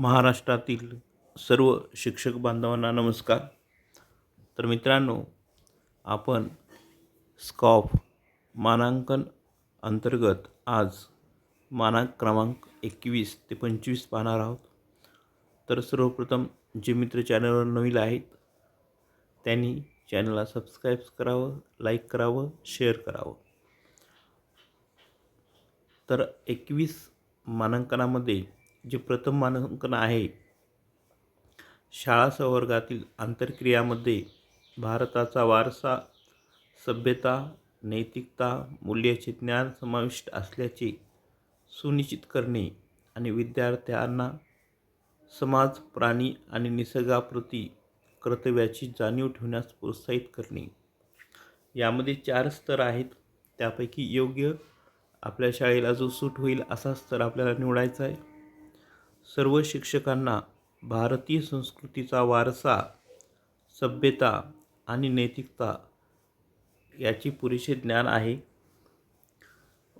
महाराष्ट्रातील सर्व शिक्षक बांधवांना नमस्कार. तर मित्रांनो आपण स्कॉफ मानांकन अंतर्गत आज मानांक क्रमांक एकवीस ते पंचवीस पाहणार आहोत. तर सर्वप्रथम जे मित्र चॅनलवर नवीन आहेत त्यांनी चॅनलला सबस्क्राईब करावं लाईक करावं शेअर करावं. तर एकवीस मानांकनामध्ये जे प्रथम मानांकन आहे शाळा संवर्गातील आंतरक्रियामध्ये भारताचा वारसा सभ्यता नैतिकता मूल्याचे ज्ञान समाविष्ट असल्याचे सुनिश्चित करणे आणि विद्यार्थ्यांना समाज प्राणी आणि निसर्गाप्रती कर्तव्याची जाणीव ठेवण्यास प्रोत्साहित करणे. यामध्ये चार स्तर आहेत. त्यापैकी योग्य आपल्या शाळेला जो सूट होईल असा स्तर आपल्याला निवडायचा आहे. सर्व शिक्षकांना भारतीय संस्कृतीचा वारसा सभ्यता आणि नैतिकता याची पुरेसे ज्ञान आहे.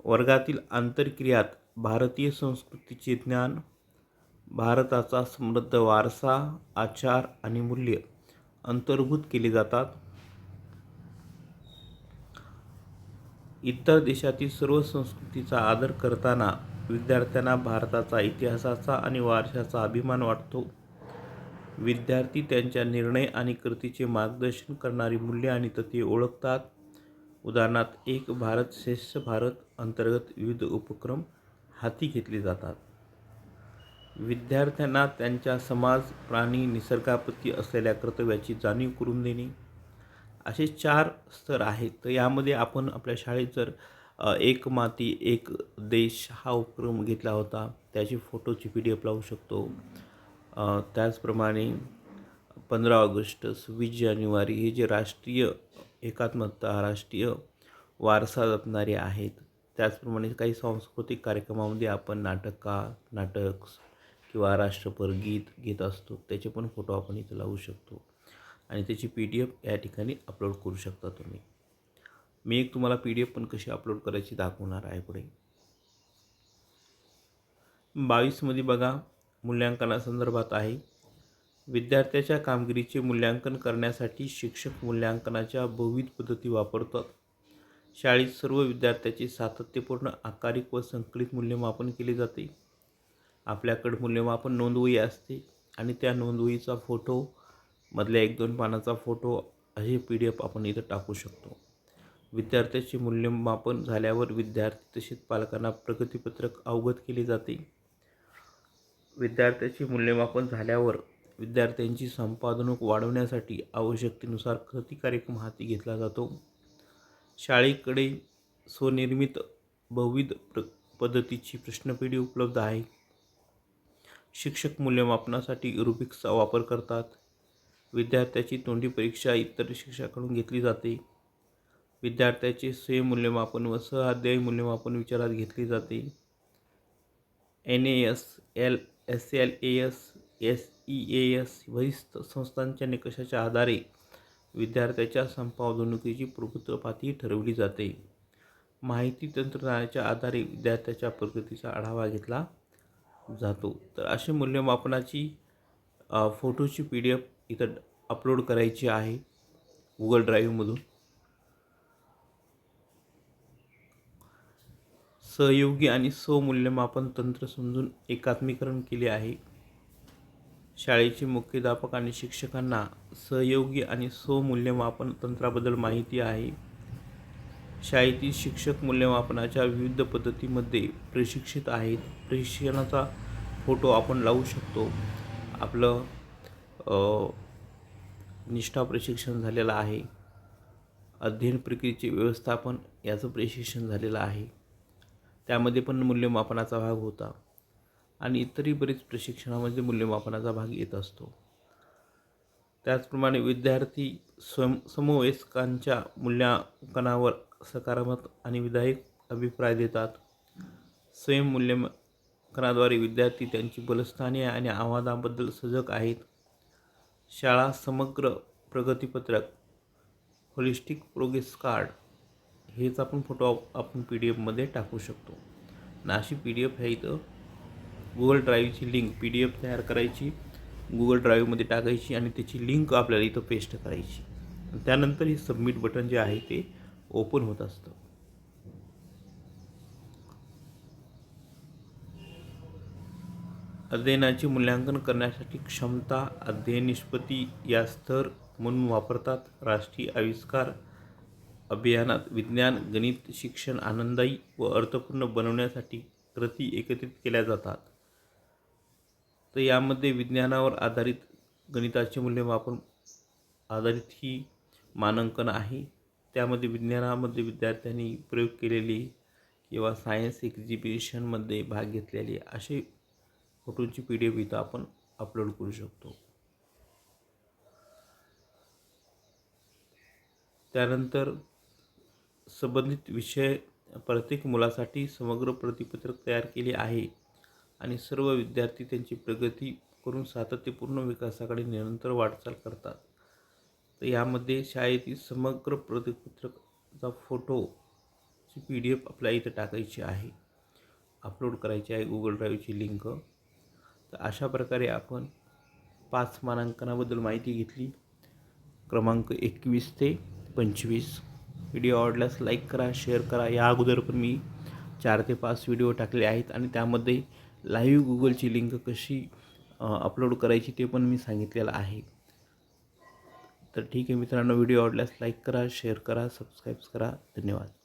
वर्गातील आंतरक्रियात भारतीय संस्कृतीचे ज्ञान भारताचा समृद्ध वारसा आचार आणि मूल्य अंतर्भूत केले जातात. इतर देशातील सर्व संस्कृतीचा आदर करताना विद्यार्थ्यांना भारताचा इतिहासाचा आणि वारशाचा अभिमान वाटतो. विद्यार्थी त्यांच्या निर्णय आणि कृतीचे मार्गदर्शन करणारी मूल्ये आणि तत्त्वे ओळखतात. उदाहरणार्थ एक भारत श्रेष्ठ भारत अंतर्गत विविध उपक्रम हाती घेतले जातात. विद्यार्थ्यांना त्यांच्या समाज प्राणी निसर्गाप्रती असलेल्या कर्तव्याची जाणीव करून देणे. असे चार स्तर आहेत. तर यामध्ये आपण आपल्या शाळेत जर एक माती एक देश हा उपक्रम घेतला होता. त्याची फोटोची पी डी एफ लावू शकतो. त्याचप्रमाणे पंधरा ऑगस्ट सव्वीस जानेवारी हे जे राष्ट्रीय एकात्मता राष्ट्रीय वारसा जपणारे आहेत. त्याचप्रमाणे काही सांस्कृतिक कार्यक्रमामध्ये आपण नाटका नाटक किंवा राष्ट्रपर गीत घेत असतो. त्याचे पण फोटो आपण इथं लावू शकतो. आणि त्याची पी डी एफ या ठिकाणी अपलोड करू शकता तुम्ही. मी एक तुम्हाला पी डी एफ पण कशी अपलोड करायची दाखवणार आहे पुढे. बावीसमध्ये बघा मूल्यांकनासंदर्भात आहे. विद्यार्थ्याच्या कामगिरीचे मूल्यांकन करण्यासाठी शिक्षक मूल्यांकनाच्या बहुविध पद्धती वापरतात. शाळेत सर्व विद्यार्थ्याचे सातत्यपूर्ण आकारिक व संकलित मूल्यमापन केले जाते. आपल्याकडे मूल्यमापन नोंदवही असते आणि त्या नोंदवहीचा फोटो मधल्या एक दोन पानाचा फोटो असे पी डी एफ आपण इथं टाकू शकतो. विद्यार्थ्याचे मूल्यमापन झाल्यावर विद्यार्थी तसेच पालकांना प्रगतीपत्रक अवगत केले जाते. विद्यार्थ्याचे मूल्यमापन झाल्यावर विद्यार्थ्यांची संपादनूक वाढवण्यासाठी आवश्यकतेनुसार कृती कार्यक्रम हाती घेतला जातो. शाळेकडे स्वनिर्मित बहुविध प्र पद्धतीची प्रश्नपेढी उपलब्ध आहे. शिक्षक मूल्यमापनासाठी रुबिक्सचा वापर करतात. विद्यार्थ्याची तोंडी परीक्षा इतर शिक्षकाकडून घेतली जाते. विद्यार्थ्याचे स्वयंमूल्यमापन व सहअध्यायी मूल्यमापन विचारात घेतले जाते. N A S L S L A S S E A S वरिष्ठ संस्थांच्या निकषाच्या आधारे विद्यार्थ्याच्या संपादनुकीची प्रभुत्वपातही ठरवली जाते. माहिती तंत्रज्ञानाच्या आधारे विद्यार्थ्याच्या प्रगतीचा आढावा घेतला जातो. तर अशी मूल्यमापनाची फोटोची पी डी एफ इथं अपलोड करायची आहे गुगल ड्राईव्हमधून सहयोगी आणि स्वमूल्यमापन तंत्र समजून एकात्मीकरण केले आहे. शाळेचे मुख्याध्यापक आणि शिक्षकांना सहयोगी आणि स्वमूल्यमापन तंत्राबद्दल माहिती आहे. शाळेतील शिक्षक मूल्यमापनाच्या विविध पद्धतीमध्ये प्रशिक्षित आहेत. प्रशिक्षणाचा फोटो आपण लावू शकतो. आपलं निष्ठा प्रशिक्षण झालेलं आहे. अध्ययन प्रक्रियेचे व्यवस्थापन याचं प्रशिक्षण झालेलं आहे. त्यामध्ये पण मूल्यमापनाचा भाग होता. आणि इतरही बरेच प्रशिक्षणामध्ये मूल्यमापनाचा भाग येत असतो. त्याचप्रमाणे विद्यार्थी स्वयं समवयस्कांच्या मूल्यांकनावर सकारात्मक आणि विधायक अभिप्राय देतात. स्वयंमूल्यांकनाद्वारे विद्यार्थी त्यांची बलस्थाने आणि आव्हानाबद्दल सजग आहेत. शाळा समग्र प्रगतीपत्रक होलिस्टिक प्रोग्रेस कार्ड हेच आपण फोटो आपण पी डी एफमध्ये टाकू शकतो. ना अशी पी डी एफ ह्या इथं गुगल ड्राईव्हची लिंक पी डी एफ तयार करायची गुगल ड्राईव्हमध्ये टाकायची आणि त्याची लिंक आपल्याला इथं पेस्ट करायची. त्यानंतर हे सबमिट बटन जे आहे ते ओपन होत असतं. अध्ययनाचे मूल्यांकन करण्यासाठी क्षमता अध्ययन निष्पत्ती या स्तर म्हणून वापरतात राष्ट्रीय आविष्कार अभियानात विज्ञान गणित शिक्षण आनंददायी व अर्थपूर्ण बनवण्यासाठी कृती एकत्रित केल्या जातात. तर यामध्ये विज्ञानावर आधारित गणिताचे मूल्यमापन आधारित ही मानांकन आहे. त्यामध्ये विज्ञानामध्ये विद्यार्थ्यांनी प्रयोग केलेली किंवा सायन्स एक्झिबिशनमध्ये भाग घेतलेले असे फोटोची पी डी एफ इथं आपण अपलोड करू शकतो. त्यानंतर संबंधित विषय प्रत्येक मुलासाठी समग्र प्रतिपत्रक तयार केले आहे आणि सर्व विद्यार्थी त्यांची प्रगती करून सातत्यपूर्ण विकासाकडे निरंतर वाटचाल करतात. तर यामध्ये शाळेतील समग्र प्रतिपत्रकचा फोटोची पी डी एफ आपल्या इथं टाकायची आहे. अपलोड करायची आहे गुगल ड्राईव्हची लिंक. तर अशा प्रकारे आपण पाच मानांकनाबद्दल माहिती घेतली. क्रमांक एकवीस ते पंचवीस. व्हिडिओ आवडल्यास लाईक करा शेअर करा. या अगोदर पण मी चार ते पाच व्हिडिओ टाकले आहेत आणि त्यामध्ये लाईव्ह गुगलची लिंक कशी अपलोड करायची ते पण मी सांगितलेलं आहे. तर ठीक आहे मित्रांनो व्हिडिओ आवडल्यास लाईक करा शेअर करा सबस्क्राईब करा. धन्यवाद.